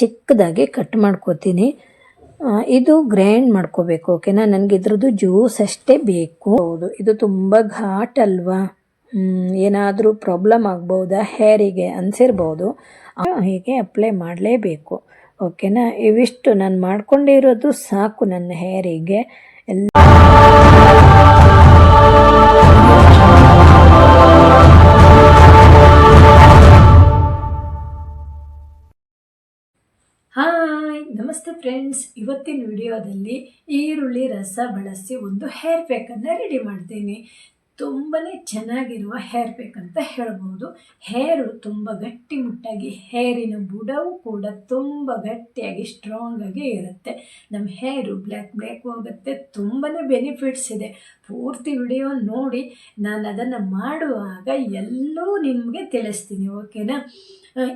ಚಿಕ್ಕದಾಗಿ ಕಟ್ ಮಾಡ್ಕೋತೀನಿ. ಇದು ಗ್ರೈಂಡ್ ಮಾಡ್ಕೋಬೇಕು ಓಕೆನಾ ನನಗೆ ಇದ್ರದ್ದು ಜ್ಯೂಸ್ ಅಷ್ಟೇ ಬೇಕು. ಹೌದು, ಇದು ತುಂಬ ಘಾಟ್ ಅಲ್ವಾ? ಏನಾದರೂ ಪ್ರಾಬ್ಲಮ್ ಆಗ್ಬೋದಾ ಹೇರಿಗೆ ಅನಿಸಿರ್ಬೋದು. ಹೀಗೆ ಅಪ್ಲೈ ಮಾಡಲೇಬೇಕು ಓಕೆನಾ ಇವಿಷ್ಟು ನಾನು ಮಾಡ್ಕೊಂಡಿರೋದು ಸಾಕು ನನ್ನ ಹೇರಿಗೆ. ಎಲ್ಲ ಫ್ರೆಂಡ್ಸ್ ಇವತ್ತಿನ ವಿಡಿಯೋದಲ್ಲಿ ಈರುಳ್ಳಿ ರಸ ಬಳಸಿ ಒಂದು ಹೇರ್ ಪ್ಯಾಕನ್ನು ರೆಡಿ ಮಾಡ್ತೀನಿ. ತುಂಬಾ ಚೆನ್ನಾಗಿರುವ ಹೇರ್ ಪ್ಯಾಕ್ ಅಂತ ಹೇಳ್ಬೋದು. ಹೇರು ತುಂಬ ಗಟ್ಟಿಮುಟ್ಟಾಗಿ ಹೇರಿನ ಬುಡವು ಕೂಡ ತುಂಬ ಗಟ್ಟಿಯಾಗಿ ಸ್ಟ್ರಾಂಗಾಗಿ ಇರುತ್ತೆ. ನಮ್ಮ ಹೇರು ಬ್ಲ್ಯಾಕ್ ಬ್ಲ್ಯಾಕ್ ಹೋಗುತ್ತೆ ತುಂಬಾ ಬೆನಿಫಿಟ್ಸ್ ಇದೆ. ಪೂರ್ತಿ ವಿಡಿಯೋ ನೋಡಿ, ನಾನು ಅದನ್ನು ಮಾಡುವಾಗ ಎಲ್ಲೂ ನಿಮಗೆ ತಿಳಿಸ್ತೀನಿ ಓಕೆನಾ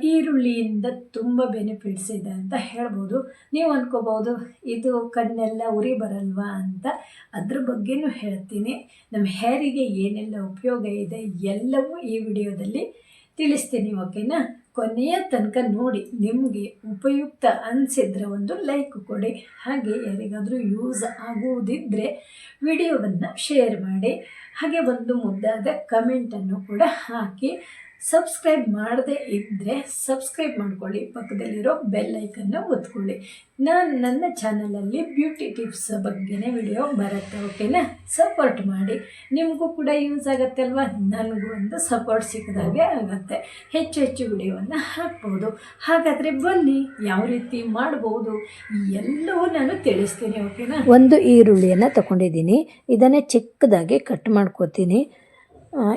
ಈರುಳ್ಳಿಯಿಂದ ತುಂಬ ಬೆನಿಫಿಟ್ಸ್ ಇದೆ ಅಂತ ಹೇಳ್ಬೋದು. ನೀವು ಅಂದ್ಕೋಬೋದು ಇದು ಕಣ್ಣೆಲ್ಲ ಉರಿ ಬರಲ್ವಾ ಅಂತ. ಅದ್ರ ಬಗ್ಗೆನೂ ಹೇಳ್ತೀನಿ. ನಮ್ಮ ಹೇರಿಗೆ ಏನೆಲ್ಲ ಉಪಯೋಗ ಇದೆ ಎಲ್ಲವೂ ಈ ವಿಡಿಯೋದಲ್ಲಿ ತಿಳಿಸ್ತೀನಿ, ಓಕೆನಾ? ಕೊನೆಯ ತನಕ ನೋಡಿ, ನಿಮಗೆ ಉಪಯುಕ್ತ ಅನಿಸಿದ್ರೆ ಒಂದು ಲೈಕ್ ಕೊಡಿ. ಹಾಗೆ ಯಾರಿಗಾದರೂ ಯೂಸ್ ಆಗುವುದಿದ್ದರೆ ವಿಡಿಯೋವನ್ನು ಶೇರ್ ಮಾಡಿ. ಹಾಗೆ ಒಂದು ಮುದ್ದಾದ ಕಮೆಂಟನ್ನು ಕೂಡ ಹಾಕಿ. ಸಬ್ಸ್ಕ್ರೈಬ್ ಮಾಡದೇ ಇದ್ದರೆ ಸಬ್ಸ್ಕ್ರೈಬ್ ಮಾಡ್ಕೊಳ್ಳಿ, ಪಕ್ಕದಲ್ಲಿರೋ ಬೆಲ್ ಐಕನ್ನು ಒತ್ಕೊಳ್ಳಿ. ನಾನು ನನ್ನ ಚಾನಲಲ್ಲಿ ಬ್ಯೂಟಿ ಟಿಪ್ಸ್ ಬಗ್ಗೆನೇ ವಿಡಿಯೋ ಬರುತ್ತೆ, ಓಕೆನಾ? ಸಪೋರ್ಟ್ ಮಾಡಿ. ನಿಮಗೂ ಕೂಡ ಯೂಸ್ ಆಗುತ್ತೆ ಅಲ್ವಾ ನನಗೂ ಒಂದು ಸಪೋರ್ಟ್ ಸಿಕ್ಕಿದಾಗೆ ಆಗುತ್ತೆ. ಹೆಚ್ಚು ಹೆಚ್ಚು ವಿಡಿಯೋವನ್ನು ಹಾಕ್ಬೋದು. ಹಾಗಾದರೆ ಬನ್ನಿ, ಯಾವ ರೀತಿ ಮಾಡ್ಬೋದು ಎಲ್ಲವೂ ನಾನು ತಿಳಿಸ್ತೀನಿ, ಓಕೆನಾ? ಒಂದು ಈರುಳ್ಳಿಯನ್ನು ತಗೊಂಡಿದ್ದೀನಿ. ಇದನ್ನೇ ಚಿಕ್ಕದಾಗಿ ಕಟ್ ಮಾಡ್ಕೋತೀನಿ.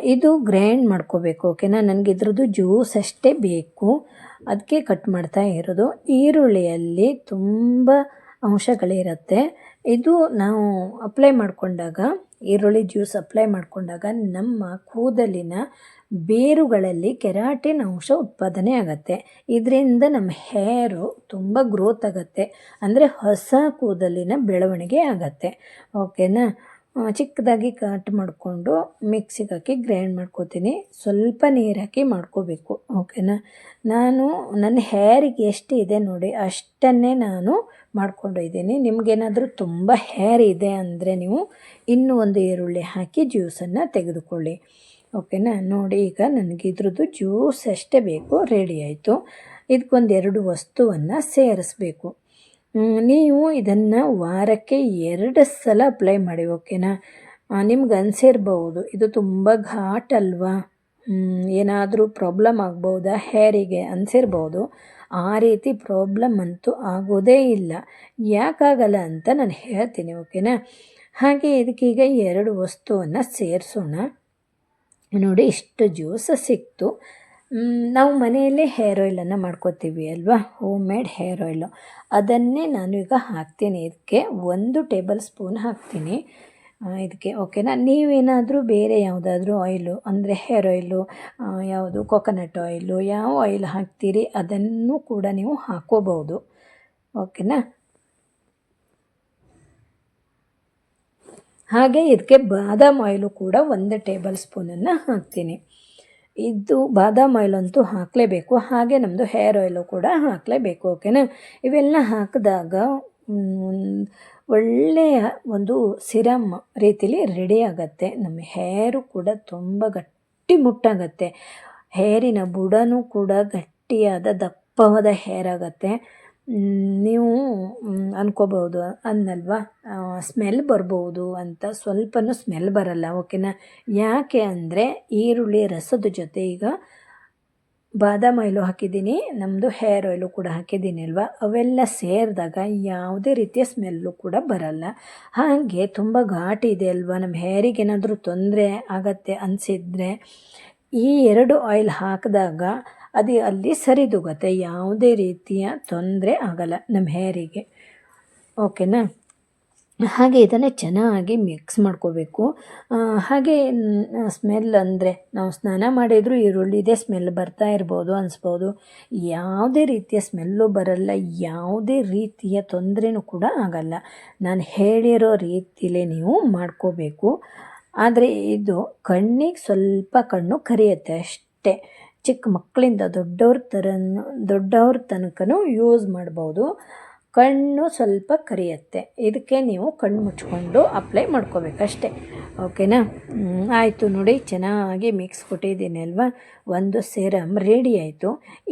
ಇದು ಗ್ರೈಂಡ್ ಮಾಡ್ಕೋಬೇಕು, ಓಕೆನಾ? ನನಗೆ ಇದ್ರದ್ದು ಜ್ಯೂಸ್ ಅಷ್ಟೇ ಬೇಕು. ಅದಕ್ಕೆ ಕಟ್ ಮಾಡ್ತಾ ಇರೋದು. ಈರುಳ್ಳಿಯಲ್ಲಿ ತುಂಬ ಅಂಶಗಳಿರುತ್ತೆ. ಇದು ನಾವು ಅಪ್ಲೈ ಮಾಡಿಕೊಂಡಾಗ, ಈರುಳ್ಳಿ ಜ್ಯೂಸ್ ಅಪ್ಲೈ ಮಾಡಿಕೊಂಡಾಗ ನಮ್ಮ ಕೂದಲಿನ ಬೇರುಗಳಲ್ಲಿ ಕೆರಾಟಿನ್ ಅಂಶ ಉತ್ಪಾದನೆ ಆಗುತ್ತೆ. ಇದರಿಂದ ನಮ್ಮ ಹೇರು ತುಂಬ ಗ್ರೋತ್ ಆಗುತ್ತೆ. ಅಂದರೆ ಹೊಸ ಕೂದಲಿನ ಬೆಳವಣಿಗೆ ಆಗತ್ತೆ. ಓಕೆನಾ? ಚಿಕ್ಕದಾಗಿ ಕಟ್ ಮಾಡಿಕೊಂಡು ಮಿಕ್ಸಿಗೆ ಹಾಕಿ ಗ್ರೈಂಡ್ ಮಾಡ್ಕೋತೀನಿ. ಸ್ವಲ್ಪ ನೀರು ಹಾಕಿ ಮಾಡ್ಕೋಬೇಕು ಓಕೆನಾ ನಾನು, ನನ್ನ ಹೇರಿಗೆ ಎಷ್ಟು ಇದೆ ನೋಡಿ, ಅಷ್ಟನ್ನೇ ನಾನು ಮಾಡ್ಕೊಂಡಿದ್ದೀನಿ ನಿಮಗೇನಾದರೂ ತುಂಬ ಹೇರ್ ಇದೆ ಅಂದರೆ ನೀವು ಇನ್ನೂ ಒಂದು ಈರುಳ್ಳಿ ಹಾಕಿ ಜ್ಯೂಸನ್ನು ತೆಗೆದುಕೊಳ್ಳಿ ಓಕೆನಾ ನೋಡಿ, ಈಗ ನನಗೆ ಇದ್ರದ್ದು ಜ್ಯೂಸ್ ಅಷ್ಟೇ ಬೇಕು ರೆಡಿ ಆಯಿತು. ಇದಕ್ಕೊಂದು ಎರಡು ವಸ್ತುವನ್ನು ಸೇರಿಸ್ಬೇಕು. ನೀವು ಇದನ್ನು ವಾರಕ್ಕೆ ಎರಡು ಸಲ ಅಪ್ಲೈ ಮಾಡಿ ಓಕೆನಾ ನಿಮ್ಗೆ ಅನಿಸಿರ್ಬೋದು ಇದು ತುಂಬ ಘಾಟ್ ಅಲ್ವಾ? ಏನಾದರೂ ಪ್ರಾಬ್ಲಮ್ ಆಗ್ಬೋದಾ ಹೇರಿಗೆ? ಅನಿಸಿರ್ಬೋದು ಆ ರೀತಿ ಪ್ರಾಬ್ಲಮ್ ಅಂತೂ ಆಗೋದೇ ಇಲ್ಲ. ಯಾಕಾಗಲ್ಲ ಅಂತ ನಾನು ಹೇಳ್ತೀನಿ ಓಕೆನಾ ಹಾಗೆ ಇದಕ್ಕೀಗ ಎರಡು ವಸ್ತುವನ್ನು ಸೇರಿಸೋಣ. ನೋಡಿ, ಇಷ್ಟು ಜ್ಯೂಸ ಸಿಕ್ತು. ನಾವು ಮನೆಯಲ್ಲೇ ಹೇರ್ ಆಯಿಲನ್ನು ಮಾಡ್ಕೋತೀವಿ ಅಲ್ವಾ? Home made hair oil. ಅದನ್ನೇ ನಾನು ಈಗ ಹಾಕ್ತೀನಿ. ಇದಕ್ಕೆ ಒಂದು ಟೇಬಲ್ ಸ್ಪೂನ್ ಹಾಕ್ತೀನಿ. ಇದಕ್ಕೆ ಓಕೆನಾ ನೀವೇನಾದರೂ ಬೇರೆ ಯಾವುದಾದ್ರೂ ಆಯಿಲು, ಅಂದರೆ ಹೇರ್ ಆಯಿಲು ಯಾವುದು ಕೊಕೊನಟ್ ಆಯಿಲು ಯಾವ ಆಯಿಲ್ ಹಾಕ್ತೀರಿ, ಅದನ್ನು ಕೂಡ ನೀವು ಹಾಕೋಬಹುದು ಓಕೆನಾ ಹಾಗೆ ಇದಕ್ಕೆ ಬಾದಾಮ್ ಆಯಿಲು ಕೂಡ ಒಂದು ಟೇಬಲ್ ಸ್ಪೂನನ್ನು ಹಾಕ್ತೀನಿ. ಇದು ಬಾದಾಮ್ ಆಯಿಲ್ ಅಂತೂ ಹಾಕಲೇಬೇಕು. ಹಾಗೆ ನಮ್ಮದು ಹೇರ್ ಆಯಿಲು ಕೂಡ ಹಾಕಲೇಬೇಕು ಓಕೆನಾ ಇವೆಲ್ಲ ಹಾಕಿದಾಗ ಒಳ್ಳೆಯ ಒಂದು ಸಿರಮ್ ರೀತಿಲಿ ರೆಡಿ ಆಗುತ್ತೆ. ನಮ್ಮ ಹೇರು ಕೂಡ ತುಂಬ ಗಟ್ಟಿ ಮುಟ್ಟಾಗತ್ತೆ. ಹೇರಿನ ಬುಡನೂ ಕೂಡ ಗಟ್ಟಿಯಾದ ದಪ್ಪವಾದ ಹೇರ್ ಆಗತ್ತೆ. ನೀವು ಅನ್ಕೋಬಹುದು, ಅನ್ನಲ್ವಾ? ಸ್ಮೆಲ್ ಬರ್ಬೋದು ಅಂತ ಸ್ವಲ್ಪನೂ ಸ್ಮೆಲ್ ಬರಲ್ಲ ಓಕೆನಾ ಯಾಕೆ ಅಂದರೆ ಈರುಳ್ಳಿ ರಸದ ಜೊತೆ ಈಗ ಬಾದಾಮ್ ಆಯಿಲು ಹಾಕಿದ್ದೀನಿ ನಮ್ಮದು ಹೇರ್ ಆಯಿಲು ಕೂಡ ಹಾಕಿದ್ದೀನಿ ಅಲ್ವಾ? ಅವೆಲ್ಲ ಸೇರಿದಾಗ ಯಾವುದೇ ರೀತಿಯ ಸ್ಮೆಲ್ಲು ಕೂಡ ಬರಲ್ಲ. ಹಾಗೆ ತುಂಬ ಘಾಟಿ ಇದೆ ಅಲ್ವಾ? ನಮ್ಮ ಹೇರಿಗೆ ಏನಾದರೂ ತೊಂದರೆ ಆಗತ್ತೆ ಅನಿಸಿದ್ರೆ ಈ ಎರಡು ಆಯಿಲ್ ಹಾಕಿದಾಗ ಅದು ಅಲ್ಲಿ ಸರಿದೂಗುತ್ತೆ ಯಾವುದೇ ರೀತಿಯ ತೊಂದರೆ ಆಗಲ್ಲ ನಮ್ಮ ಹೇರಿಗೆ. ಓಕೆನಾ? ಹಾಗೆ ಇದನ್ನು ಚೆನ್ನಾಗಿ ಮಿಕ್ಸ್ ಮಾಡ್ಕೋಬೇಕು. ಹಾಗೆ ಸ್ಮೆಲ್ ಅಂದರೆ ನಾವು ಸ್ನಾನ ಮಾಡಿದರೂ ಈರುಳ್ಳಿದೇ ಸ್ಮೆಲ್ ಬರ್ತಾ ಇರ್ಬೋದು ಅನಿಸ್ಬೋದು. ಯಾವುದೇ ರೀತಿಯ ಸ್ಮೆಲ್ಲು ಬರಲ್ಲ, ಯಾವುದೇ ರೀತಿಯ ತೊಂದರೆನೂ ಕೂಡ ಆಗಲ್ಲ. ನಾನು ಹೇಳಿರೋ ರೀತಿಲೇ ನೀವು ಮಾಡ್ಕೋಬೇಕು. ಆದರೆ ಇದು ಕಣ್ಣಿಗೆ ಸ್ವಲ್ಪ ಕಣ್ಣು ಕರಿಯುತ್ತೆ ಅಷ್ಟೇ. ಚಿಕ್ಕ ಮಕ್ಕಳಿಂದ ದೊಡ್ಡವ್ರ ಥರ ದೊಡ್ಡವ್ರ ತನಕನೂ ಯೂಸ್ ಮಾಡ್ಬೋದು. ಕಣ್ಣು ಸ್ವಲ್ಪ ಕರಿಯತ್ತೆ. ಇದಕ್ಕೆ ನೀವು ಕಣ್ಣು ಮುಚ್ಕೊಂಡು ಅಪ್ಲೈ ಮಾಡ್ಕೋಬೇಕಷ್ಟೆ. ಓಕೆನಾ ಆಯಿತು ನೋಡಿ, ಚೆನ್ನಾಗಿ ಮಿಕ್ಸ್ ಕೊಟ್ಟಿದ್ದೀನಿ ಅಲ್ವಾ ಒಂದು ಸೇರಮ್ ರೆಡಿ ಆಯಿತು.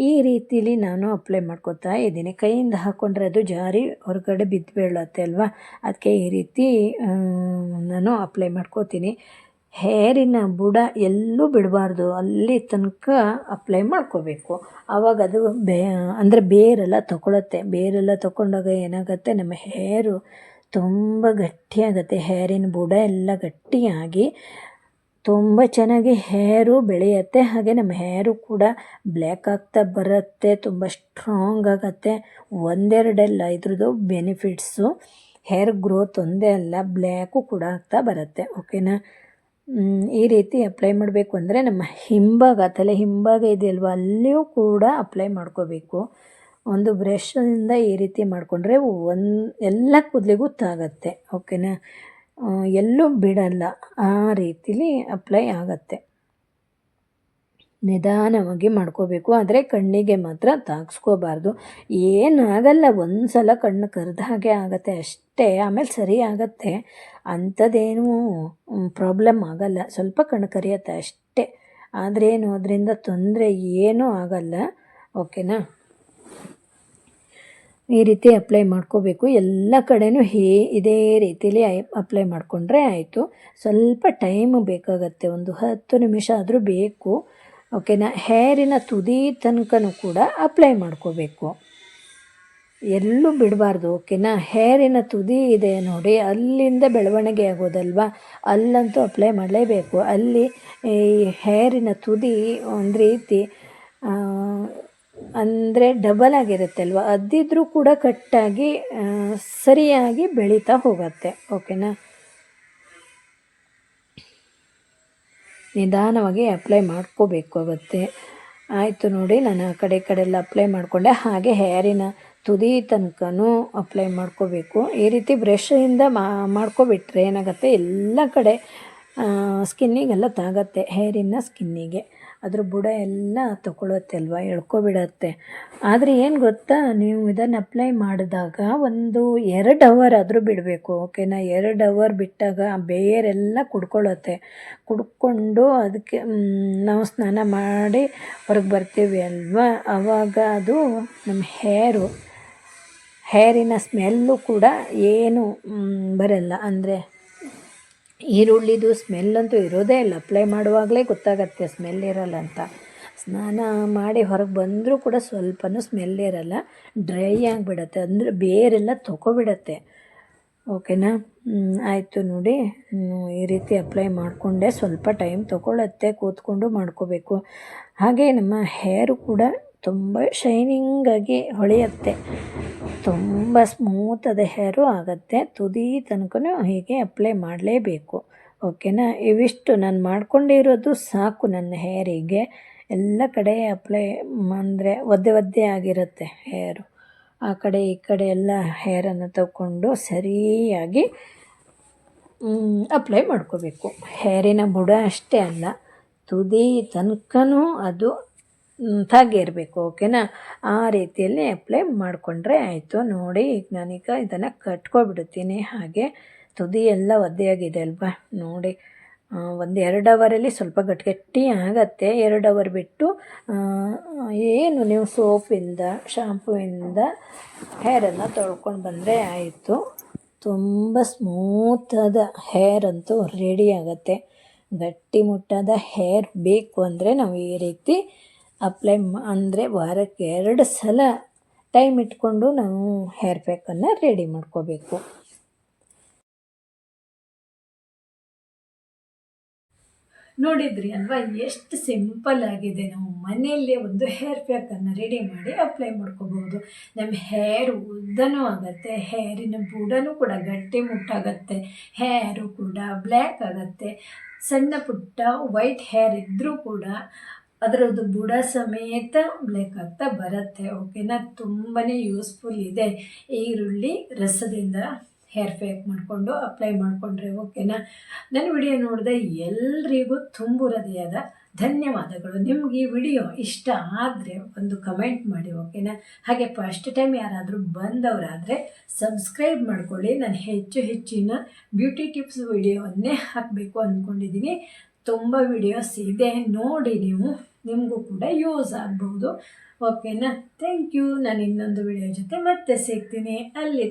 ಈ ರೀತಿಲಿ ನಾನು ಅಪ್ಲೈ ಮಾಡ್ಕೋತಾ ಇದ್ದೀನಿ. ಕೈಯಿಂದ ಹಾಕ್ಕೊಂಡ್ರೆ ಅದು ಜಾರಿ ಹೊರಗಡೆ ಬಿದ್ದು ಬೀಳತ್ತೆ ಅಲ್ವಾ? ಅದಕ್ಕೆ ಈ ರೀತಿ ನಾನು ಅಪ್ಲೈ ಮಾಡ್ಕೋತೀನಿ. ಹೇರಿನ ಬುಡ ಎಲ್ಲೂ ಬಿಡಬಾರ್ದು. ಅಲ್ಲಿ ತನಕ ಅಪ್ಲೈ ಮಾಡ್ಕೋಬೇಕು. ಆವಾಗ ಅದು ಬೇ, ಅಂದರೆ ಬೇರೆಲ್ಲ ತಗೊಳತ್ತೆ. ಬೇರೆಲ್ಲ ತಗೊಂಡಾಗ ಏನಾಗುತ್ತೆ? ನಮ್ಮ ಹೇರು ತುಂಬ ಗಟ್ಟಿಯಾಗತ್ತೆ. ಹೇರಿನ ಬುಡ ಎಲ್ಲ ಗಟ್ಟಿಯಾಗಿ ತುಂಬ ಚೆನ್ನಾಗಿ ಹೇರು ಬೆಳೆಯುತ್ತೆ. ಹಾಗೆ ನಮ್ಮ ಹೇರು ಕೂಡ ಬ್ಲ್ಯಾಕ್ ಆಗ್ತಾ ಬರುತ್ತೆ. ತುಂಬ ಸ್ಟ್ರಾಂಗ್ ಆಗುತ್ತೆ. ಒಂದೆರಡೆಲ್ಲ, ಇದ್ರದ್ದು ಬೆನಿಫಿಟ್ಸು ಹೇರ್ ಗ್ರೋತ್ ಒಂದೇ ಅಲ್ಲ ಬ್ಲ್ಯಾಕು ಕೂಡ ಆಗ್ತಾ ಬರುತ್ತೆ. ಓಕೆನಾ ಈ ರೀತಿ ಅಪ್ಲೈ ಮಾಡಬೇಕು ಅಂದರೆ ನಮ್ಮ ಹಿಂಭಾಗ, ತಲೆ ಹಿಂಭಾಗ ಇದೆಯಲ್ವ? ಅಲ್ಲಿಯೂ ಕೂಡ ಅಪ್ಲೈ ಮಾಡ್ಕೋಬೇಕು. ಒಂದು ಬ್ರಷಿಂದ ಈ ರೀತಿ ಮಾಡಿಕೊಂಡ್ರೆ ಒಂದು, ಎಲ್ಲ ಕೂದಲಿಗೂ ತಾಗತ್ತೆ ಓಕೆನಾ ಎಲ್ಲೂ ಬಿಡಲ್ಲ, ಆ ರೀತಿಲಿ ಅಪ್ಲೈ ಆಗತ್ತೆ. ನಿಧಾನವಾಗಿ ಮಾಡ್ಕೋಬೇಕು. ಆದರೆ ಕಣ್ಣಿಗೆ ಮಾತ್ರ ತಾಗಿಸ್ಕೋಬಾರ್ದು. ಏನಾಗಲ್ಲ ಒಂದು ಸಲ ಕಣ್ಣು ಕರೆದ ಹಾಗೆ ಆಗತ್ತೆ ಅಷ್ಟೇ, ಆಮೇಲೆ ಸರಿ ಆಗತ್ತೆ. ಅಂಥದ್ದೇನೂ ಪ್ರಾಬ್ಲಮ್ ಆಗಲ್ಲ. ಸ್ವಲ್ಪ ಕಣ್ಣು ಕರಿಯತ್ತೆ ಅಷ್ಟೇ. ಆದ್ರೇನು, ಅದರಿಂದ ತೊಂದರೆ ಏನೂ ಆಗಲ್ಲ. ಓಕೆನಾ? ಈ ರೀತಿ ಅಪ್ಲೈ ಮಾಡ್ಕೋಬೇಕು. ಎಲ್ಲ ಕಡೆನೂ ಹೇ, ಇದೇ ರೀತಿಲಿ ಅಪ್ಲೈ ಮಾಡಿಕೊಂಡ್ರೆ ಆಯಿತು. ಸ್ವಲ್ಪ ಟೈಮ್ ಬೇಕಾಗತ್ತೆ. ಒಂದು ಹತ್ತು ನಿಮಿಷ ಆದರೂ ಬೇಕು. ಓಕೆನಾ ಹೇರಿನ ತುದಿ ತನಕನೂ ಕೂಡ ಅಪ್ಲೈ ಮಾಡ್ಕೋಬೇಕು. ಎಲ್ಲೂ ಬಿಡಬಾರ್ದು ಓಕೆನಾ ಹೇರಿನ ತುದಿ ಇದೆ ನೋಡಿ, ಅಲ್ಲಿಂದ ಬೆಳವಣಿಗೆ ಆಗೋದಲ್ವಾ? ಅಲ್ಲಂತೂ ಅಪ್ಲೈ ಮಾಡಲೇಬೇಕು. ಅಲ್ಲಿ ಈ ಹೇರಿನ ತುದಿ ಒಂದು ರೀತಿ ಅಂದರೆ ಡಬಲ್ ಆಗಿರುತ್ತೆ ಅಲ್ವಾ ಅದಿದ್ದರೂ ಕೂಡ ಕಟ್ಟಾಗಿ ಸರಿಯಾಗಿ ಬೆಳೀತಾ ಹೋಗುತ್ತೆ ಓಕೆನಾ ನಿಧಾನವಾಗಿ ಅಪ್ಲೈ ಮಾಡ್ಕೋಬೇಕಾಗತ್ತೆ ಆಯಿತು ನೋಡಿ, ನಾನು ಆ ಕಡೆ ಈ ಕಡೆ ಎಲ್ಲ ಅಪ್ಲೈ ಮಾಡಿಕೊಂಡೆ. ಹಾಗೆ ಹೇರಿನ ತುದಿ ತನಕನೂ ಅಪ್ಲೈ ಮಾಡ್ಕೋಬೇಕು. ಈ ರೀತಿ ಬ್ರಷಿಂದ ಮಾಡ್ಕೊಬಿಟ್ರೆ ಏನಾಗುತ್ತೆ? ಎಲ್ಲ ಕಡೆ ಸ್ಕಿನ್ನಿಗೆಲ್ಲ ತಾಗತ್ತೆ ಹೇರಿನ ಸ್ಕಿನ್ನಿಗೆ ಅದ್ರ ಬುಡ ಎಲ್ಲ ತಗೊಳುತ್ತೆ ಅಲ್ವಾ ಎಳ್ಕೊಬಿಡತ್ತೆ. ಆದರೆ ಏನು ಗೊತ್ತಾ, ನೀವು ಇದನ್ನು ಅಪ್ಲೈ ಮಾಡಿದಾಗ ಒಂದು ಎರಡು ಅವರ್ ಆದರೂ ಬಿಡಬೇಕು ಓಕೆನಾ ಎರಡು ಅವರ್ ಬಿಟ್ಟಾಗ ಆ ಬೇರೆಲ್ಲ ಕುಡ್ಕೊಳತ್ತೆ. ಕುಡ್ಕೊಂಡು ಅದಕ್ಕೆ ನಾವು ಸ್ನಾನ ಮಾಡಿ ಹೊರಗೆ ಬರ್ತೀವಿ ಅಲ್ವಾ? ಆವಾಗ ಅದು ನಮ್ಮ ಹೇರು ಹೇರಿನ ಸ್ಮೆಲ್ಲು ಕೂಡ ಏನು ಬರಲ್ಲ. ಅಂದರೆ ಈರುಳ್ಳಿದು ಸ್ಮೆಲ್ ಅಂತೂ ಇರೋದೇ ಇಲ್ಲ. ಅಪ್ಲೈ ಮಾಡುವಾಗಲೇ ಗೊತ್ತಾಗತ್ತೆ ಸ್ಮೆಲ್ ಇರಲ್ಲ ಅಂತ. ಸ್ನಾನ ಮಾಡಿ ಹೊರಗೆ ಬಂದರೂ ಕೂಡ ಸ್ವಲ್ಪನೂ ಸ್ಮೆಲ್ ಇರಲ್ಲ. ಡ್ರೈ ಆಗಿಬಿಡತ್ತೆ. ಅಂದರೆ ಬೇರೆಲ್ಲ ತೊಗೊಬಿಡತ್ತೆ. ಓಕೆನಾ ಆಯಿತು ನೋಡಿ. ಈ ರೀತಿ ಅಪ್ಲೈ ಮಾಡಿಕೊಂಡೆ. ಸ್ವಲ್ಪ ಟೈಮ್ ತೊಗೊಳತ್ತೆ. ಕೂತ್ಕೊಂಡು ಮಾಡ್ಕೋಬೇಕು. ಹಾಗೆ ನಮ್ಮ ಹೇರು ಕೂಡ ತುಂಬ ಶೈನಿಂಗಾಗಿ ಹೊಳೆಯುತ್ತೆ. ತುಂಬ ಸ್ಮೂತಾದ ಹೇರು ಆಗುತ್ತೆ. ತುದಿ ತನಕನೂ ಹೀಗೆ ಅಪ್ಲೈ ಮಾಡಲೇಬೇಕು. ಓಕೆನಾ ಇವಿಷ್ಟು ನಾನು ಮಾಡ್ಕೊಂಡಿರೋದು ಸಾಕು ನನ್ನ ಹೇರಿಗೆ ಎಲ್ಲ ಕಡೆ ಅಪ್ಲೈ ಅಂದರೆ ಒದ್ದೆ ಒದ್ದೆ ಆಗಿರುತ್ತೆ ಹೇರು ಆ ಕಡೆ ಈ ಕಡೆ ಎಲ್ಲ ಹೇರನ್ನು ತಗೊಂಡು ಸರಿಯಾಗಿ ಅಪ್ಲೈ ಮಾಡ್ಕೋಬೇಕು. ಹೇರಿನ ಬುಡ ಅಷ್ಟೇ ಅಲ್ಲ. ತುದಿ ತನಕನೂ ಅದು ಇರಬೇಕು, ಓಕೆನಾ? ಆ ರೀತಿಯಲ್ಲಿ ಅಪ್ಲೈ ಮಾಡಿಕೊಂಡ್ರೆ ಆಯಿತು. ನೋಡಿ, ಈಗ ನಾನೀಗ ಇದನ್ನು ಕಟ್ಕೊಬಿಡುತ್ತೀನಿ ಹಾಗೆ ತುದಿ ಎಲ್ಲ ಒದ್ದೆಯಾಗಿದೆ ಅಲ್ವಾ? ನೋಡಿ ಒಂದು ಎರಡು ಅವರಲ್ಲಿ ಸ್ವಲ್ಪ ಗಟ್ಟಿ ಗಟ್ಟಿ ಆಗತ್ತೆ. ಎರಡು ಅವರ್ ಬಿಟ್ಟು ಏನು ನೀವು ಸೋಪಿಂದ ಶಾಂಪೂಯಿಂದ ಹೇರನ್ನು ತೊಳ್ಕೊಂಡು ಬಂದರೆ ಆಯಿತು. ತುಂಬ ಸ್ಮೂತಾದ ಹೇರ್ ಅಂತೂ ರೆಡಿ ಆಗುತ್ತೆ. ಗಟ್ಟಿಮುಟ್ಟಾದ ಹೇರ್ ಬೇಕು ಅಂದರೆ ನಾವು ಈ ರೀತಿ ಅಪ್ಲೈ ಅಂದರೆ ವಾರಕ್ಕೆ ಎರಡು ಸಲ ಟೈಮ್ ಇಟ್ಕೊಂಡು ನಾವು ಹೇರ್ ಪ್ಯಾಕನ್ನು ರೆಡಿ ಮಾಡ್ಕೋಬೇಕು. ನೋಡಿದ್ರಿ ಅಲ್ವಾ, ಎಷ್ಟು ಸಿಂಪಲ್ ಆಗಿದೆ. ನಾವು ಮನೆಯಲ್ಲೇ ಒಂದು ಹೇರ್ ಪ್ಯಾಕನ್ನು ರೆಡಿ ಮಾಡಿ ಅಪ್ಲೈ ಮಾಡ್ಕೋಬಹುದು. ನಮ್ಮ ಹೇರ್ ಉದ್ದನೂ ಆಗುತ್ತೆ ಹೇರಿನ ಬುಡನೂ ಕೂಡ ಗಟ್ಟಿ ಮುಟ್ಟಾಗತ್ತೆ ಹೇರು ಕೂಡ ಬ್ಲ್ಯಾಕ್ ಆಗುತ್ತೆ. ಸಣ್ಣ ಪುಟ್ಟ ವೈಟ್ ಹೇರ್ ಇದ್ದರೂ ಕೂಡ ಅದರದ್ದು ಬುಡ ಸಮೇತ ಬ್ಲ್ಯಾಕ್ ಆಗ್ತಾ ಬರುತ್ತೆ ಓಕೆನಾ ತುಂಬಾ ಯೂಸ್ಫುಲ್ ಇದೆ. ಈರುಳ್ಳಿ ರಸದಿಂದ ಹೇರ್ ಫೇಕ್ ಮಾಡಿಕೊಂಡು ಅಪ್ಲೈ ಮಾಡಿಕೊಂಡ್ರೆ ಓಕೆನಾ ನನ್ನ ವಿಡಿಯೋ ನೋಡಿದೆ ಎಲ್ರಿಗೂ ತುಂಬು ಹೃದಯದ ಧನ್ಯವಾದಗಳು. ನಿಮ್ಗೆ ಈ ವಿಡಿಯೋ ಇಷ್ಟ ಆದರೆ ಒಂದು ಕಮೆಂಟ್ ಮಾಡಿ ಓಕೆನಾ ಹಾಗೆ ಫಸ್ಟ್ ಟೈಮ್ ಯಾರಾದರೂ ಬಂದವರಾದರೆ ಸಬ್ಸ್ಕ್ರೈಬ್ ಮಾಡ್ಕೊಳ್ಳಿ. ನಾನು ಹೆಚ್ಚು ಹೆಚ್ಚಿನ ಬ್ಯೂಟಿ ಟಿಪ್ಸ್ ವಿಡಿಯೋವನ್ನೇ ಹಾಕಬೇಕು ಅಂದ್ಕೊಂಡಿದ್ದೀನಿ. ತುಂಬ ವಿಡಿಯೋಸ್ ಇದೆ, ನೋಡಿ ನೀವು, ನಿಮಗೂ ಕೂಡ ಯೂಸ್ ಆಗ್ಬೋದು. ಓಕೆನಾ ಥ್ಯಾಂಕ್ ಯು ನಾನು ಇನ್ನೊಂದು ವಿಡಿಯೋ ಜೊತೆ ಮತ್ತೆ ಸಿಗ್ತೀನಿ. ಅಲ್ಲಿ